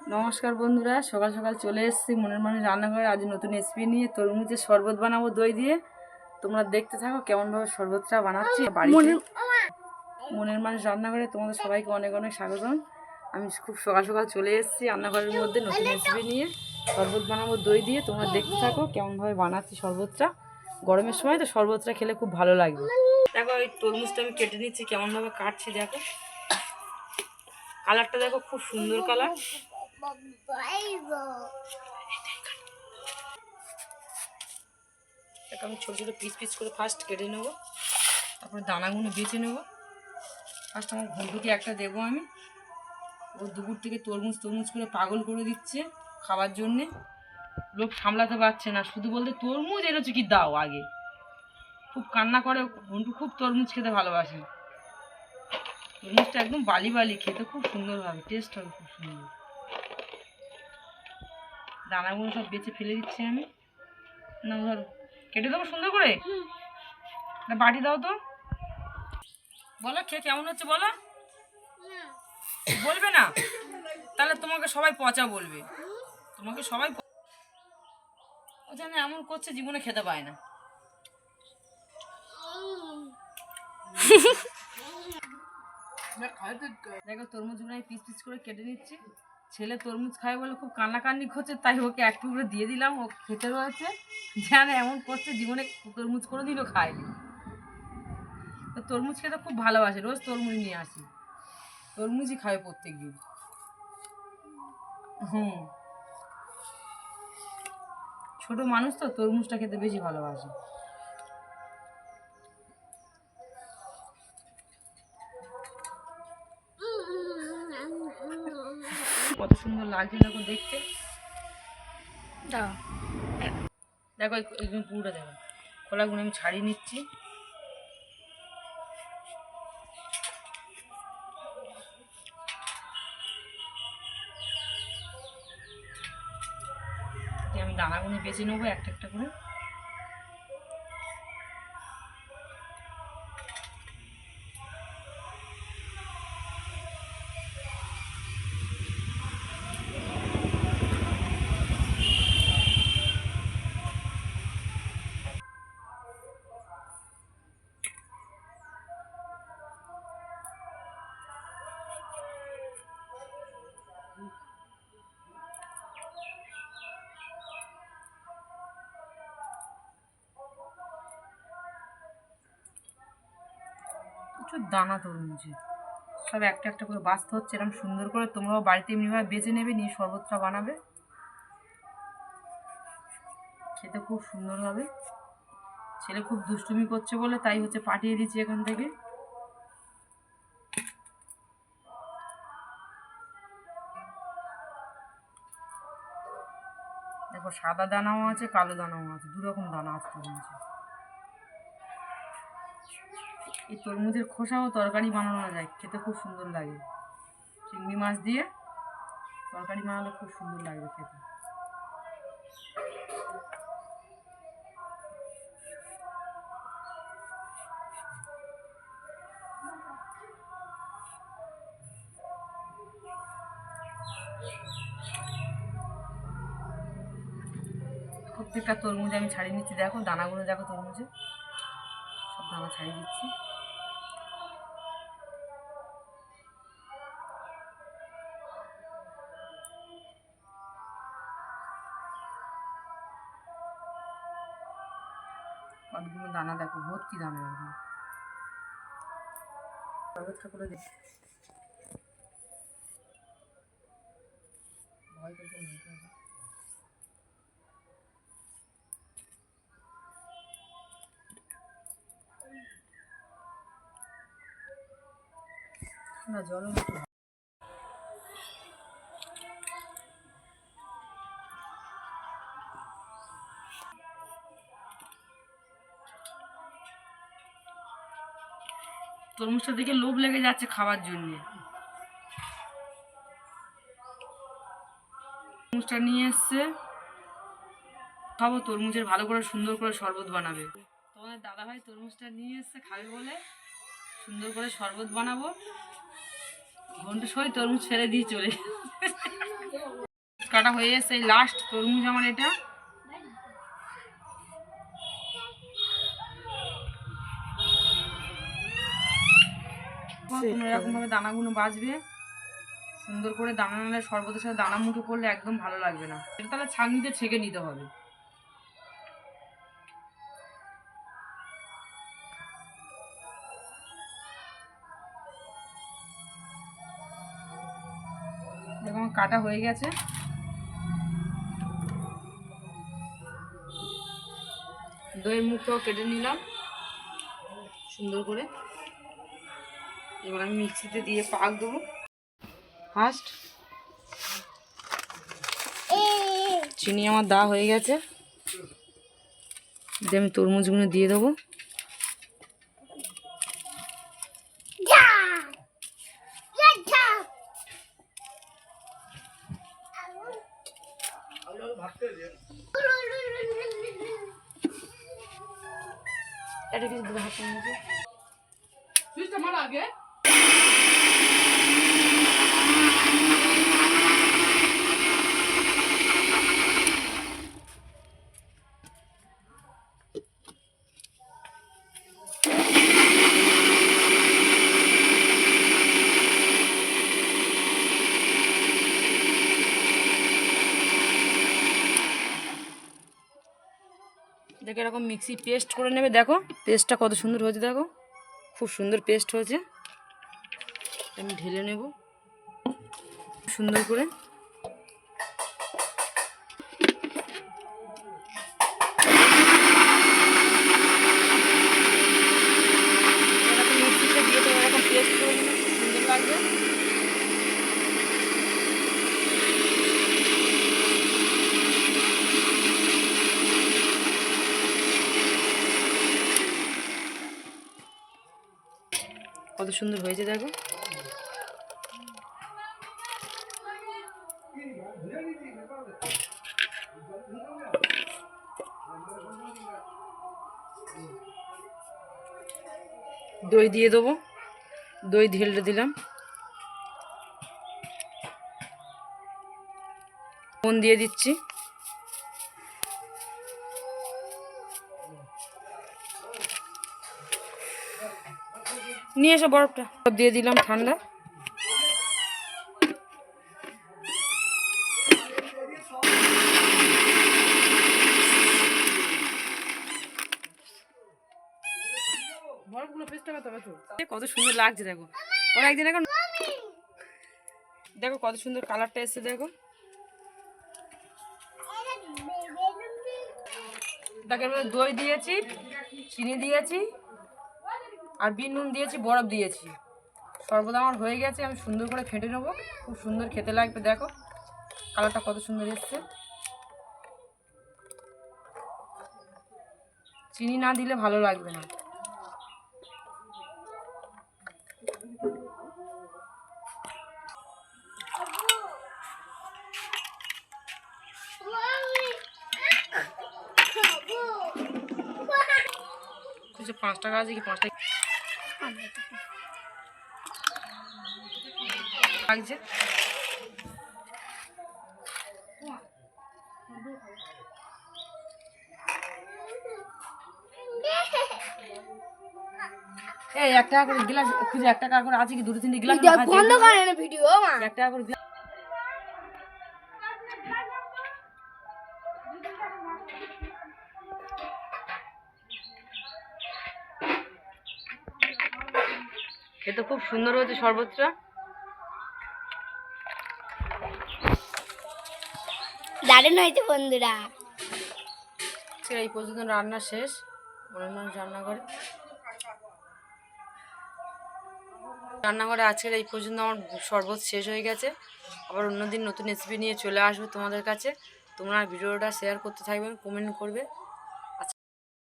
নমস্কার বন্ধুরা সকাল সকাল চলে এসেছি মনের মানুষ রান্নাঘরে। আজ নতুন রেসিপি নিয়ে তরমুজের শরবত বানাবো দই দিয়ে। তোমরা দেখতে থাকো কেমনভাবে শরবতটা বানাচ্ছি বাড়িতে। মনের মানুষ রান্নাঘরে তোমাদের সবাইকে অনেক অনেক স্বাগতম। আমি খুব সকাল সকাল চলে এসেছি রান্নাঘরের মধ্যে নতুন রেসিপি নিয়ে। শরবত বানাবো দই দিয়ে। তোমরা দেখতে থাকো কেমনভাবে বানাচ্ছি শরবতটা। গরমের সময় তো শরবতটা খেলে খুব ভালো লাগবে। দেখো ওই তরমুজটা আমি কেটে নিচ্ছি কেমনভাবে কাটছি দেখো। কালারটা দেখো খুব সুন্দর কালার। আমি ছোটো ছোটো পিস পিস করে ফার্স্ট কেটে নেব, তারপরে দানাগুলো বেছে নেব। ফার্স্ট আমার ঘন্টুকে একটা দেবো আমি। ও দুপুর থেকে তরমুজ তরমুজ করে পাগল করে দিচ্ছে খাওয়ার জন্যে। লোক সামলাতে পারছে না, শুধু বলতে তরমুজ এর হচ্ছে কি দাও আগে। খুব কান্না করে ঘন্টু খুব তরমুজ খেতে ভালোবাসে। তরমুজটা একদম বালি বালি খেতে, খুব সুন্দর হবে টেস্ট হবে খুব সুন্দর। দানাগুলো সব বেছে ফেলে দিচ্ছি আমি। না, ধর, কেটে দেবো সুন্দর করে? বাটি দাও তো। বলো, খেয়ে কেমন হচ্ছে বলো? বলবে না? তাহলে তোমাকে সবাই পচা বলবে। তোমাকে সবাই ও জানে এমন করছে, জীবনে খেতে পায় না। দেখো তরমুজগুলো আমি পিস পিস করে কেটে নিচ্ছি। ছেলে তরমুজ খায় বলে খুব কান্নাকান্নি করছে, তাই ওকে এক টুকরো দিয়ে দিলাম, ও খেতে রয়েছে। যেন এমন করছে, জীবনে তরমুজ কোনো দিনও খায়নি। তো তরমুজ খেতে খুব ভালোবাসে, রোজ তরমুজ নিয়ে আসি। তরমুজই খাবে প্রত্যেক দিন হুম। ছোটো মানুষ তো তরমুজটা খেতে বেশি ভালোবাসে। সুন্দর লাগছে দেখো দেখতে। দেখো এইগুলো পুরোটা দেখো। খোলাগুলো আমি ছাড়িয়ে নিচ্ছি। আমি দানাগুলো বেছে নেব একটা একটা করে। প্রচুর দানা তরমুজে সব একটা একটা করে বাঁচতে হচ্ছে এরকম সুন্দর করে তোমরাও বাড়িতে এমনিভাবে বেছে নেবে, নিয়ে শরবতটা বানাবে। খেতে খুব সুন্দর হবে। ছেলে খুব দুষ্টুমি করছে বলে তাই হচ্ছে পাঠিয়ে দিচ্ছি এখান থেকে। দেখো, সাদা দানাও আছে, কালো দানাও আছে দু রকম দানা আছে তরমুজে এই তরমুজের খোসাও তরকারি বানানো যায়, খেতে খুব সুন্দর লাগে। চিংড়ি মাছ দিয়ে তরকারি বানালে খুব সুন্দর লাগবে খেতে। প্রত্যেকটা তরমুজ আমি ছাড়িয়ে নিচ্ছি। দেখো দানাগুলো, দেখো তরমুজে। সব দানা ছাড়িয়ে দিচ্ছি। দানা দেখো ভর্তি দানা এরকম দেখ ভয় করছে। না জল তরমুজটা দেখে লোভ লেগে যাচ্ছে খাওয়ার জন্যে। তরমুজটা নিয়ে এসছে। খাব, তরমুজের ভালো করে, সুন্দর করে শরবত বানাবে। তোমাদের দাদা ভাই তরমুজটা নিয়ে এসছে, খাবে বলে। সুন্দর করে শরবত বানাবো। ঘণ্টা সই তরমুজ ফেলে দিয়ে চলে কাটা হয়ে এসছে লাস্ট তরমুজ আমার এটা। দানাগুলো বাজবে সুন্দর করে দানা নালে শরবতের সাথে দানা মুঠো করলে একদম ভালো লাগবে না। এটা তাহলে ছাঁকনিতে ছেঁকে নিতে হবে। আমার কাটা হয়ে গেছে। দইয়ের মুখটাও কেটে নিলাম। সুন্দর করে। এবার আমি মিক্সিতে দিয়ে পাক দেবো। ফার্স্ট চিনি আমার দা হয়ে গেছে। দিয়ে আমি তরমুজগুলো দিয়ে দেবো। এটা কিছু হাতে নিয়ে সুইচটা মারা আগে। দেখো এরকম মিক্সি পেস্ট করে নেবে, দেখো। পেস্টটা কত সুন্দর হয়েছে, দেখো। খুব সুন্দর পেস্ট হয়েছে। আমি ঢেলে নেব। সুন্দর লাগবে কত সুন্দর হয়েছে দেখো। দই দিয়ে দেবো। দই ঢেলে দিলাম। ফোন দিয়ে দিচ্ছি। নিয়ে এসো বরফটা। দিয়ে দিলাম ঠান্ডা। বরফগুলো পেস্টটা করতে হবে তো কত সুন্দর লাগছে, দেখো। ওরা একদিন এখন দেখো, কত সুন্দর কালারটা এসছে, দেখো। এর দই দিয়েছি, চিনি দিয়েছি, আর বিন নুন দিয়েছি, বরফ দিয়েছি। সর্বদা আমার হয়ে গেছে, আমি সুন্দর করে ফেটে নেব। খুব সুন্দর খেতে লাগবে, দেখো। কালারটা কত সুন্দর এসছে। চিনি না দিলে ভালো লাগবে না। পাঁচ টাকা আছে কি পাঁচ টাকা লাগছে? এই এক টাকা করে গ্লাস খুঁজে এক টাকা করে আছে কি? দুটো তিনটে গ্লাস বন্ধ করে না ভিডিও মা? এক টাকা করে খেতে খুব সুন্দর হয়েছে শরবতটা। দারুণ হয়েছে বন্ধুরা। এই পর্যন্ত রান্না শেষ। মনের মানুষ রান্না করে রান্নাঘরে আজকের এই পর্যন্ত আমার শরবত শেষ হয়ে গেছে। আবার অন্যদিন নতুন রেসিপি নিয়ে চলে আসব তোমাদের কাছে। তোমরা ভিডিওটা শেয়ার করতে থাকবেন কমেন্ট করবে।